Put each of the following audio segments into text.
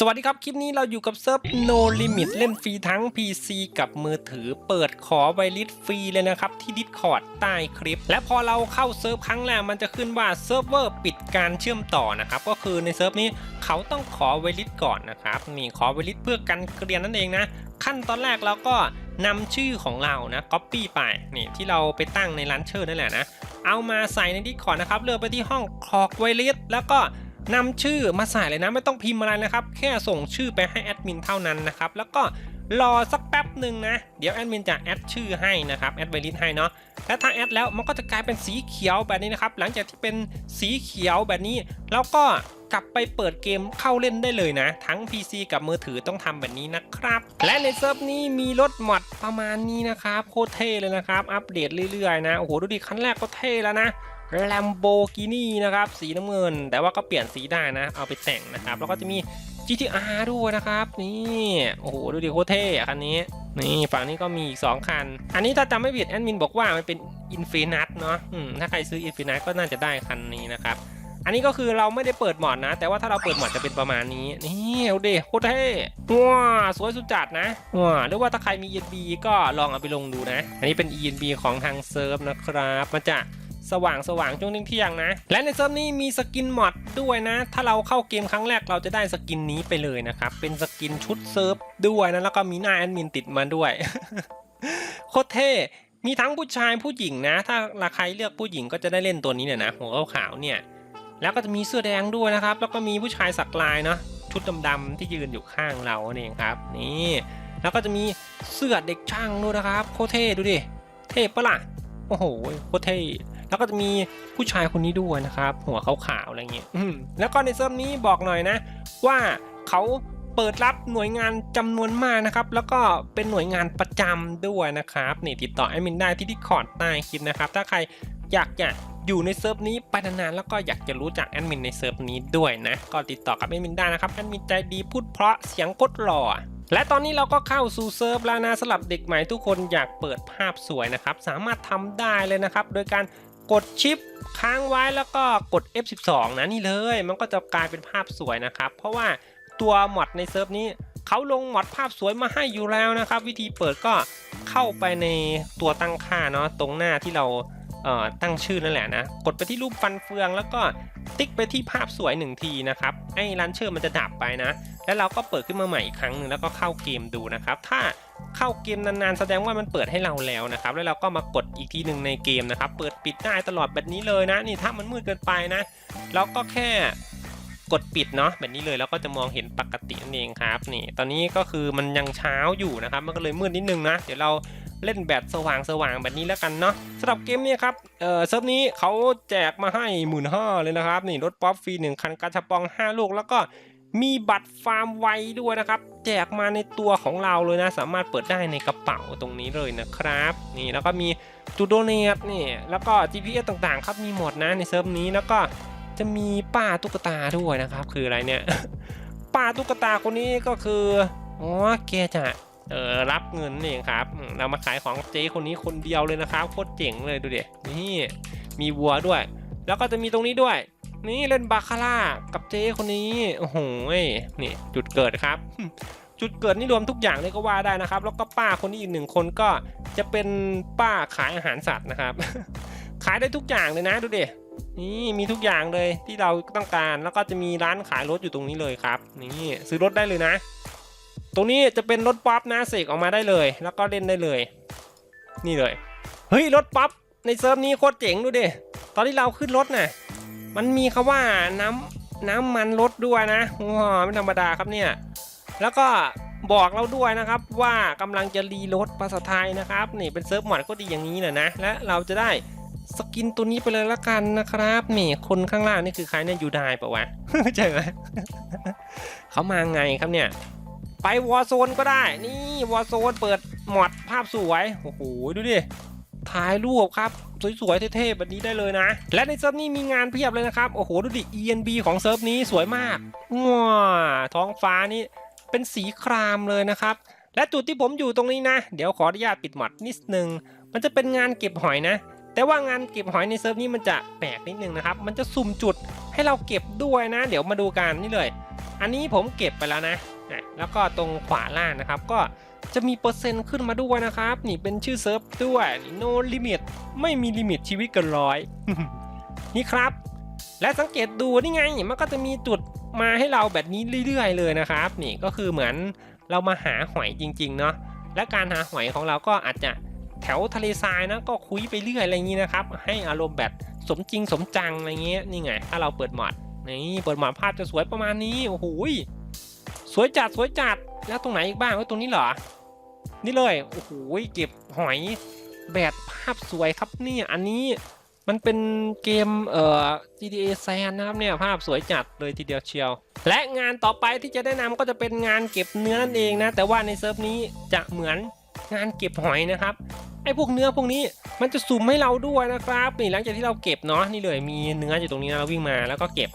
สวัสดีครับ คลิปนี้เราอยู่กับเซิร์ฟ No Limit เล่นฟรีทั้ง PC กับมือถือเปิดขอไวลิสฟรีเลยนะครับ ที่ Discord ใต้คลิป และพอเราเข้าเซิร์ฟครั้งแรกมันจะขึ้นว่าเซิร์ฟเวอร์ปิดการเชื่อมต่อนะครับ ก็คือในเซิร์ฟนี้เขาต้องขอไวลิสก่อนนะครับนี่ขอไวลิสเพื่อกันเกลียนนั่นเองนะ ขั้นตอนแรกเราก็นำชื่อของเรานะ Copy ไปนี่ที่เราไปตั้งในร้านเชอร์นั่นแหละนะเอามาใส่ใน Discord นะครับเลือกไปที่ห้องคอกไวลิสแล้วก็ นำชื่อมาใส่เลยนะไม่ต้องพิมพ์อะไรนะครับ แค่ส่งชื่อไปให้แอดมินเท่านั้นนะครับแล้วก็รอสักแป๊บหนึ่งนะ เดี๋ยวแอดมินจะแอดชื่อให้นะครับแอดไวลิสให้เนาะและถ้าแอดแล้วมันก็จะกลายเป็นสีเขียวแบบนี้นะครับ หลังจากที่เป็นสีเขียวแบบนี้ แล้วก็กลับไปเปิดเกมเข้าเล่นได้เลยนะ ทั้ง PC กับมือถือต้องทำแบบนี้นะครับ และในเซิร์ฟนี้มีรถมอดประมาณนี้นะครับ โคตรเท่เลยนะครับ อัปเดตเรื่อยๆนะโอ้โหดูดิคันแรกก็เท่แล้วนะ Lamborghini นะครับ สีน้ำเงิน แต่ว่าก็เปลี่ยนสีได้นะ เอาไปแต่งนะครับ แล้วก็จะมี GTR ด้วยนะครับ นี่ โอ้โห ดูดิโคตรเท่คันนี้ นี่ฝั่งนี้ก็มีอีก 2 คัน อันนี้ถ้าจำไม่ผิดแอดมินบอกว่ามันเป็น Infinite เนาะถ้าใครซื้อ Infinite ก็น่าจะได้คันนี้นะครับ อันนี้ก็คือเราไม่ได้เปิดหมอดนะ แต่ว่าถ้าเราเปิดหมอดจะเป็นประมาณนี้ นี่เอาดิโคตรเท่ว้าสวยสุดจัดนะว้าหรือว่าถ้าใครมี ENB ก็ลองเอาไปลงดูนะ อันนี้เป็น ENB ของทางเซิร์ฟนะครับมันจะ สว่างสว่างช่วงเที่ยงๆนะ และในเซิร์ฟนี้มีสกินมอดด้วยนะ ถ้าเราเข้าเกมครั้งแรกเราจะได้สกินนี้ไปเลยนะครับ เป็นสกินชุดเซิร์ฟด้วยนะ แล้วก็มีหน้าแอดมินติดมาด้วยโคตรเท่มีทั้งผู้ชายผู้หญิงนะ ถ้าราใครเลือกผู้หญิงก็จะได้เล่นตัวนี้เนี่ยนะ หัวขาวๆเนี่ย แล้วก็จะมีเสื้อแดงด้วยนะครับ แล้วก็มีผู้ชายสักลายเนาะชุดดำๆที่ยืนอยู่ข้างเราเองครับ นี่ แล้วก็จะมีเสื้อเด็กช่างด้วยนะครับ โคเท่ดูดิ เท่ปะล่ะ โอ้โห โคเท่ แล้วก็จะมีผู้ชายคนนี้ด้วยนะครับ หัวขาวๆอะไรเงี้ยอืมแล้วก็ในเซิร์ฟนี้บอกหน่อยนะ ว่าเขาเปิดรับหน่วยงานจำนวนมากนะครับ แล้วก็เป็นหน่วยงานประจำด้วยนะครับนี่ติดต่อแอดมินได้ที่ที่คอร์ดใต้คลิปนะครับ ถ้าใครอยากจะอยู่ในเซิร์ฟนี้ไปนานๆแล้วก็อยากจะรู้จักแอดมินในเซิร์ฟนี้ด้วยนะ ก็ติดต่อกับแอดมินได้นะครับแอดมินใจดีพูดเพราะเสียงโคตรหล่อและตอนนี้เราก็เข้าสู่เซิร์ฟแล้วนะสำหรับเด็กใหม่ทุกคนอยากเปิดภาพสวยนะครับ สามารถทำได้เลยนะครับ โดยการ กดชิปค้างไว้แล้วก็กด F12 นะนี่เลย มันก็จะกลายเป็นภาพสวยนะครับ เพราะว่าตัวมอดในเซิร์ฟนี้เขาลงมอดภาพสวยมาให้อยู่แล้วนะครับ วิธีเปิดก็เข้าไปในตัวตั้งค่าเนาะตรงหน้าที่เรา ตั้งชื่อนั่นแหละนะ กดไปที่รูปฟันเฟือง แล้วก็ติ๊กไปที่ภาพสวยหนึ่งทีนะครับไอ้รันเชอร์มันจะดับไปนะ แล้วเราก็เปิดขึ้นมาใหม่อีกครั้งหนึ่งแล้วก็เข้าเกมดูนะครับ ถ้าเข้าเกมนานๆ แสดงว่ามันเปิดให้เราแล้วนะครับ แล้วเราก็มากดอีกทีหนึ่งในเกมนะครับ เปิดปิดได้ตลอดแบบนี้เลยนะ นี่ถ้ามันมืดเกินไปนะ เราก็แค่กดปิดเนาะแบบนี้เลยแล้วก็จะมองเห็นปกตินั่นเองครับนี่ ตอนนี้ก็คือมันยังเช้าอยู่นะครับ มันก็เลยมืดนิดนึงนะ เดี๋ยวเรา เล่นแบบสว่างๆแบบนี้แล้วกันเนาะสำหรับเกมนี้ครับเออเซิร์ฟนี้เขาแจกมาให้หมื่นห้าเลยนะครับนี่รถป๊อปฟรีหนึ่งคันกาชาปองห้าลูก แล้วก็มีบัตรฟาร์มไวด้วยนะครับแจกมาในตัวของเราเลยนะ สามารถเปิดได้ในกระเป๋าตรงนี้เลยนะครับ นี่แล้วก็มีจุดโดเนทนี่แล้วก็ GPS ต่างๆ ครับมีหมดนะในเซิร์ฟนี้แล้วก็จะมีป้าตุ๊กตาด้วยนะครับ คืออะไรเนี่ย ป้าตุ๊กตาคนนี้ก็คืออ๋อแกจะ เออรับเงินนี่เองครับ เรามาขายของเจ๊คนนี้คนเดียวเลยนะครับโคตรเจ๋งเลยดูเด็นี่มีวัวด้วย แล้วก็จะมีตรงนี้ด้วย นี่เล่นบาคาร่ากับเจ๊คนนี้โอ้โหนี่จุดเกิดครับ จุดเกิดนี่รวมทุกอย่างเลยก็ว่าได้นะครับ แล้วก็ป้าคนนี้อีกหนึ่งคนก็จะเป็นป้าขายอาหารสัตว์นะครับ ขายได้ทุกอย่างเลยนะดูดินี่มีทุกอย่างเลยที่เราต้องการแล้วก็จะมีร้านขายรถอยู่ตรงนี้เลยครับ นี่ซื้อรถได้เลยนะ ตรงนี้จะเป็นรถป๊อปนะเสกออกมาได้เลย แล้วก็เล่นได้เลย นี่เลย เฮ้ยรถป๊อปในเซิร์ฟนี้โคตรเจ๋งดูดิตอนที่เราขึ้นรถน่ะมันมีคำว่าน้ำน้ำมันลดด้วยนะว้าไม่ธรรมดาครับเนี่ย แล้วก็บอกเราด้วยนะครับว่ากำลังจะรีโหลดภาษาไทยนะครับ นี่เป็นเซิร์ฟหมอดก็ดีอย่างนี้แหละนะ และเราจะได้สกินตัวนี้ไปเลยละกันนะครับนี่คนข้างล่างนี่คือใครเนี่ยยูไดปะวะใช่ไหมเขามาไงครับเนี่ย ไปวอร์โซนก็ได้ นี่วอร์โซนเปิดหมอดภาพสวย โอ้โห ดูดิ ถ่ายรูปครับ สวยๆ เท่ๆ แบบนี้ได้เลยนะ และในเซิร์ฟนี้มีงานเพียบเลยนะครับ โอ้โห ดูดิ ENB ของเซิร์ฟนี้สวยมากว้าท้องฟ้านี่เป็นสีครามเลยนะครับ และจุดที่ผมอยู่ตรงนี้นะ เดี๋ยวขออนุญาตปิดหมดนิดนึง มันจะเป็นงานเก็บหอยนะ แต่ว่างานเก็บหอยในเซิร์ฟนี้มันจะแปลกนิดนึงนะครับ มันจะสุ่มจุดให้เราเก็บด้วยนะ เดี๋ยวมาดูกันนี่เลย อันนี้ผมเก็บไปแล้วนะ แล้วก็ตรงขวาล่างนะครับ ก็จะมีเปอร์เซ็นต์ขึ้นมาด้วยนะครับ นี่เป็นชื่อเซิร์ฟด้วย no limit ไม่มีลิมิตชีวิตเกินร้อยนี่ครับ และสังเกตดูนี่ไงมันก็จะมีจุดมาให้เราแบบนี้เรื่อยๆเลยนะครับ นี่ก็คือเหมือนเรามาหาหอยจริง ๆ เนาะและการหาหอยของเราก็อาจจะแถวทะเลทรายนะก็คุยไปเรื่อยอะไรอย่างนี้นะครับ ให้อารมณ์แบบสมจริงสมจังอะไรเงี้ยนี่ไง ถ้าเราเปิดหมอดนี่เปิดหมอดภาพจะสวยประมาณนี้โอ้โห สวยจัดสวยจัดแล้วตรงไหนอีกบ้างเอ้ยตรงนี้เหรอ นี่เลยโอ้โหเก็บหอยแบบภาพสวยครับเนี่ยอันนี้มันเป็นเกมเอ่อ GTA San นะครับเนี่ยภาพสวยจัดเลยทีเดียวเชียว และงานต่อไปที่จะได้นำก็จะเป็นงานเก็บเนื้อนั่นเองนะ แต่ว่าในเซิร์ฟนี้จะเหมือนงานเก็บหอยนะครับไอ้พวกเนื้อพวกนี้มันจะสุ่มให้เราด้วยนะครับนี่หลังจากที่เราเก็บเนาะนี่เลยมีเนื้ออยู่ตรงนี้นะเราวิ่งมาแล้วก็เก็บ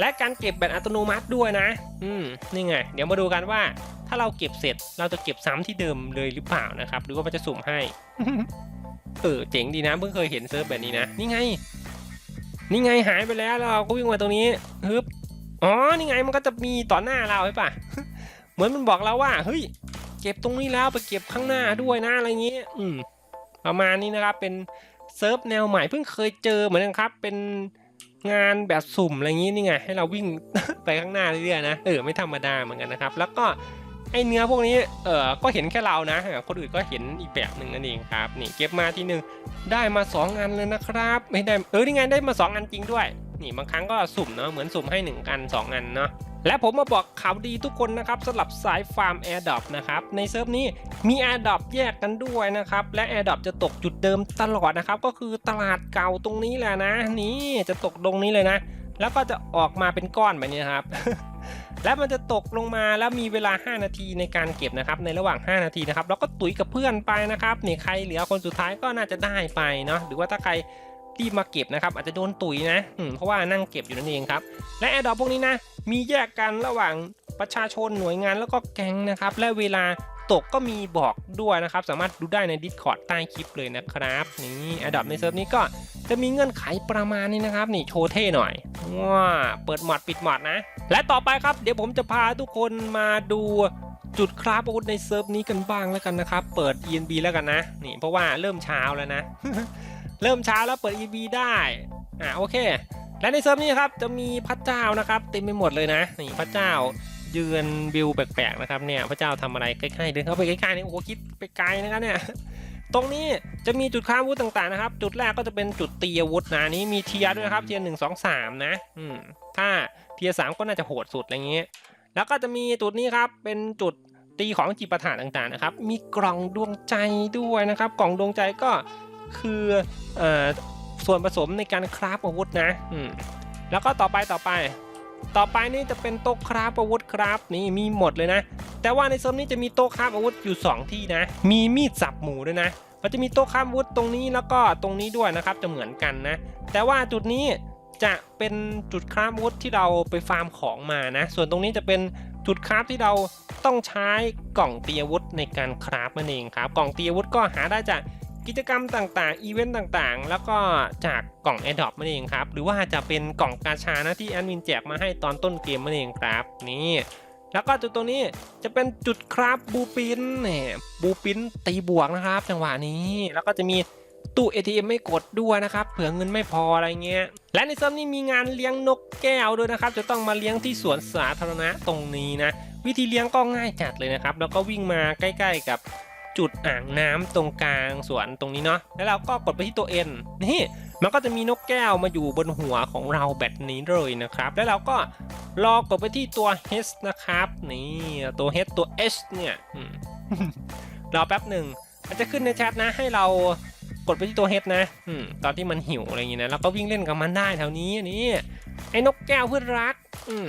และการเก็บแบบอัตโนมัติด้วยนะ อืม นี่ไง เดี๋ยวมาดูกันว่า ถ้าเราเก็บเสร็จ เราจะเก็บซ้ำที่เดิมเลยหรือเปล่านะครับ หรือว่ามันจะสุ่มให้ เออ เจ๋งดีนะ เพิ่งเคยเห็นเซิร์ฟแบบนี้นะ นี่ไง นี่ไงหายไปแล้วแล้วเราก็วิ่งมาตรงนี้ฮึบ อ๋อ นี่ไงมันก็จะมีต่อหน้าเราใช่ปะเหมือนมันบอกเราว่า เฮ้ย เก็บตรงนี้แล้วไปเก็บข้างหน้าด้วยนะอะไรเงี้ย อืม ประมาณนี้นะครับ เป็นเซิร์ฟแนวใหม่เพิ่งเคยเจอเหมือนกันครับ เป็น งานแบบสุ่มอะไรอย่างงี้นี่ไงให้เราวิ่งไปข้างหน้าเรื่อยๆนะเออไม่ธรรมดาเหมือนกันนะครับ แล้วก็ไอเนื้อพวกนี้เออก็เห็นแค่เรานะ คนอื่นก็เห็นอีกแบบหนึ่งนั่นเองครับนี่เก็บมาทีหนึ่งได้มา 2 อันเลยนะครับ ไม่ได้เออนี่ไงได้มา 2 อันจริงด้วย นี่บางครั้งก็สุ่มเนาะเหมือนสุ่มให้1อัน2อันเนาะและผมมาบอกข่าวดีทุกคนนะครับสำหรับสายฟาร์ม a i r d r o p นะครับในเซิร์ฟนี้มี a i r d r o p แยกกันด้วยนะครับและ a i r d r o p จะตกจุดเดิมตลอดนะครับก็คือตลาดเก่าตรงนี้แหละนะ นี่จะตกตรงนี้เลยนะ แล้วก็จะออกมาเป็นก้อนแบบนี้ครับและมันจะตกลงมาแล้วมีเวลา 5 นาทีในการเก็บนะครับในระหว่าง 5 นาทีนะครับแล้วก็ตุ๋ยกับเพื่อนไปนะครับนี่ใครเหลือคนสุดท้ายก็น่าจะได้ไปเนาะหรือว่าถ้าใคร รีบมาเก็บนะครับอาจจะโดนตุ๋ยนะอืมเพราะว่านั่งเก็บอยู่นั่นเองครับและแอร์ดรอปพวกนี้นะมีแยกกันระหว่างประชาชนหน่วยงานแล้วก็แก๊งนะครับและเวลาตกก็มีบอกด้วยนะครับ สามารถดูได้ใน Discord ใต้คลิปเลยนะครับ นี่แอร์ดรอปในเซิร์ฟนี้ก็จะมีเงื่อนไขประมาณนี้นะครับ นี่โชว์เท่หน่อยว้าเปิดหมอดปิดหมอดนะ และต่อไปครับ เดี๋ยวผมจะพาทุกคนมาดูจุดคราฟอาวุธในเซิร์ฟนี้กันบ้างแล้วกันนะครับ เปิด ENB แล้วกันนะ นี่เพราะว่าเริ่มเช้าแล้วนะ เริ่มเช้าแล้วเปิด ENB ได้อ่าโอเค และในเซิร์ฟนี้ครับจะมีพระเจ้านะครับเต็มไปหมดเลยนะนี่พระเจ้ายืนวิวแปลกๆนะครับเนี่ยพระเจ้าทำอะไรใกล้ๆเดินเข้าไปใกล้ๆนี่โอ้โหคิดไปไกลนะครับเนี่ยตรงนี้จะมีจุดค้าอาวุธต่างๆนะครับ จุดแรกก็จะเป็นจุดตีอาวุธนะนี้มีเทียด้วยนะครับเทียหนึ่งสองสามนะอืมถ้าเทียสามก็น่าจะโหดสุดอะไรเงี้ยแล้วก็จะมีจุดนี้ครับเป็นจุดตีของจิปาถะต่างๆนะครับ มีกล่องดวงใจด้วยนะครับ กล่องดวงใจก็ คืออส่วนผสมในการคราฟอาวุธนะแล้วก็ต่อไปต่อไป ต่อไปนี่จะเป็นโต๊ะคราฟอาวุธครับนี่มีหมดเลยนะ แต่ว่าในโซนนี้จะมีโต๊ะคราฟอาวุธอยู่ 2 ที่นะ มีมีดสับหมูด้วยนะมันจะมีโต๊ะคราฟอาวุธตรงนี้แล้วก็ตรงนี้ด้วยนะครับจะเหมือนกันนะ แต่ว่าจุดนี้จะเป็นจุดคราฟอาวุธที่เราไปฟาร์มของมานะ ส่วนตรงนี้จะเป็นจุดคราฟที่เราต้องใช้กล่องตีอาวุธในการคราฟนั่นเองครับ กล่องตีอาวุธก็หาได้จาก กิจกรรมต่างๆ อีเวนต์ต่างๆ แล้วก็จากกล่อง a อ d ด p นั่นเองครับ หรือว่าจะเป็นกล่องกาชานะที่แอดมินแจกมาให้ตอนต้นเกมนั่นเองครับ นี่แล้วก็จุดตรงนี้จะเป็นจุดคราฟบูปินเนี่ยบูปินตีบวกนะครับ จังหวะนี้ แล้วก็จะมีตู้ ATM ไม่กดด้วยนะครับ เผื่อเงินไม่พออะไรเงี้ย และในเซิร์ฟนี้มีงานเลี้ยงนกแก้วด้วยนะครับ จะต้องมาเลี้ยงที่สวนสาธารณะตรงนี้นะ วิธีเลี้ยงก็ง่ายจัดเลยนะครับ แล้วก็วิ่งมาใกล้ ๆ กับ จุดอ่างน้ำตรงกลางสวนตรงนี้เนาะแล้วเราก็กดไปที่ตัว N นี่มันก็จะมีนกแก้วมาอยู่บนหัวของเราแบบนี้เลยนะครับ แล้วเราก็รอกดไปที่ตัว H นะครับนี่ตัว H ตัว H เนี่ยรอแป๊บหนึ่งมันจะขึ้นในแชทนะให้เรากดไปที่ตัว H นะอืมตอนที่มันหิวอะไรอย่างงี้นะ แล้วก็วิ่งเล่นกับมันได้แถวนี้นี่ไอ้นกแก้วเพื่อนรัก อืม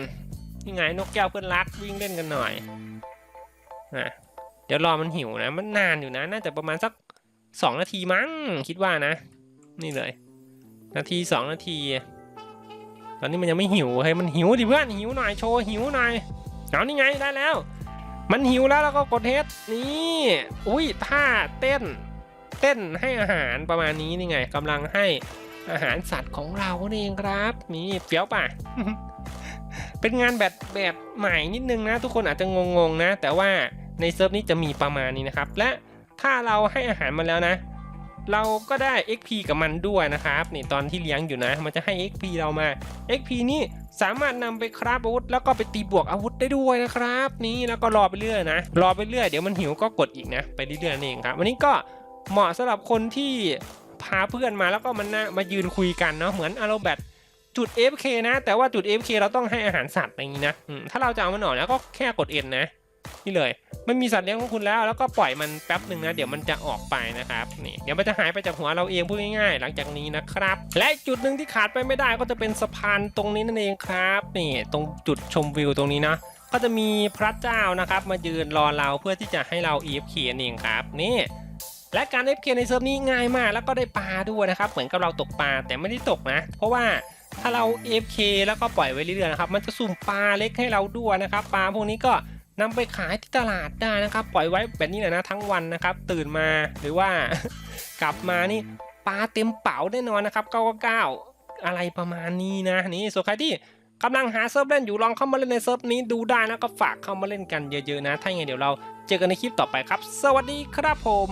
นี่ไงนกแก้วเพื่อนรักวิ่งเล่นกันหน่อยอะ เดี๋ยวรอมันหิวนะ มันนานอยู่นะ น่าจะประมาณสักสองนาทีมั้ง คิดว่านะ นี่เลย นาทีสองนาที ตอนนี้มันยังไม่หิวเฮ้ยมันหิวดิเพื่อนหิวหน่อยโชว์หิวหน่อยเอานี่ไงได้แล้ว มันหิวแล้วแล้วก็กดเทสนี่อุ้ยท่าเต้น เต้นให้อาหารประมาณนี้นี่ไงกำลังให้อาหารสัตว์ของเรานี่เองครับนี่เฟี้ยวป่ะเป็นงานแบบแบบใหม่นิดนึงนะ ทุกคนอาจจะงงๆนะ แต่ว่า ในเซิร์ฟนี้จะมีประมาณนี้นะครับ และถ้าเราให้อาหารมันแล้วนะ เราก็ได้ XP กับมันด้วยนะครับนี่ตอนที่เลี้ยงอยู่นะ มันจะให้ XP เรามา XP นี่สามารถนำไปคราฟอาวุธ แล้วก็ไปตีบวกอาวุธได้ด้วยนะครับ นี่แล้วก็รอไปเรื่อยนะ รอไปเรื่อยเดี๋ยวมันหิวก็กดอีกนะ ไปเรื่อยๆนั่นเองครับ วันนี้ก็เหมาะสำหรับคนที่พาเพื่อนมาแล้วก็มันนะมายืนคุยกันเนาะเหมือนอารมณ์แบบจุด FK นะ แต่ว่าจุด FK เราต้องให้อาหารสัตว์อย่างนี้นะถ้าเราจะเอามันออกแล้วก็แค่กด N นะ นี่เลยไม่มีสัตว์เลี้ยงของคุณแล้ว แล้วก็ปล่อยมันแป๊บหนึ่งนะ เดี๋ยวมันจะออกไปนะครับ นี่ เดี๋ยวมันจะหายไปจากหัวเราเองพูดง่ายๆ หลังจากนี้นะครับ และจุดหนึ่งที่ขาดไปไม่ได้ก็จะเป็นสะพานตรงนี้นั่นเองครับ นี่ ตรงจุดชมวิวตรงนี้นะก็จะมีพระเจ้านะครับ มายืนรอเราเพื่อที่จะให้เรา EFK นั่นเองครับ นี่และการ F K ในเซิร์ฟนี้ง่ายมากแล้วก็ได้ปลาด้วยนะครับ เหมือนกับเราตกปลาแต่ไม่ได้ตกนะ เพราะว่าถ้าเรา F K แล้วก็ปล่อยไว้เรื่อยๆนะครับ มันจะสุ่มปลาเล็กให้เราด้วยนะครับ ปลาพวกนี้ก็ นำไปขายที่ตลาดได้นะครับ ปล่อยไว้แบบนี้แหละนะทั้งวันนะครับ ตื่นมาหรือว่ากลับมานี่ปลาเต็มเป๋าแน่นอนนะครับเก้าก้าอะไรประมาณนี้นะนี่ส่วนใครที่กำลังหาเซิร์ฟเล่นอยู่ลองเข้ามาเล่นในเซิร์ฟนี้ดูได้นะก็ฝากเข้ามาเล่นกันเยอะๆนะ ถ้าอย่างเดี๋ยวเราเจอกันในคลิปต่อไปครับ สวัสดีครับผม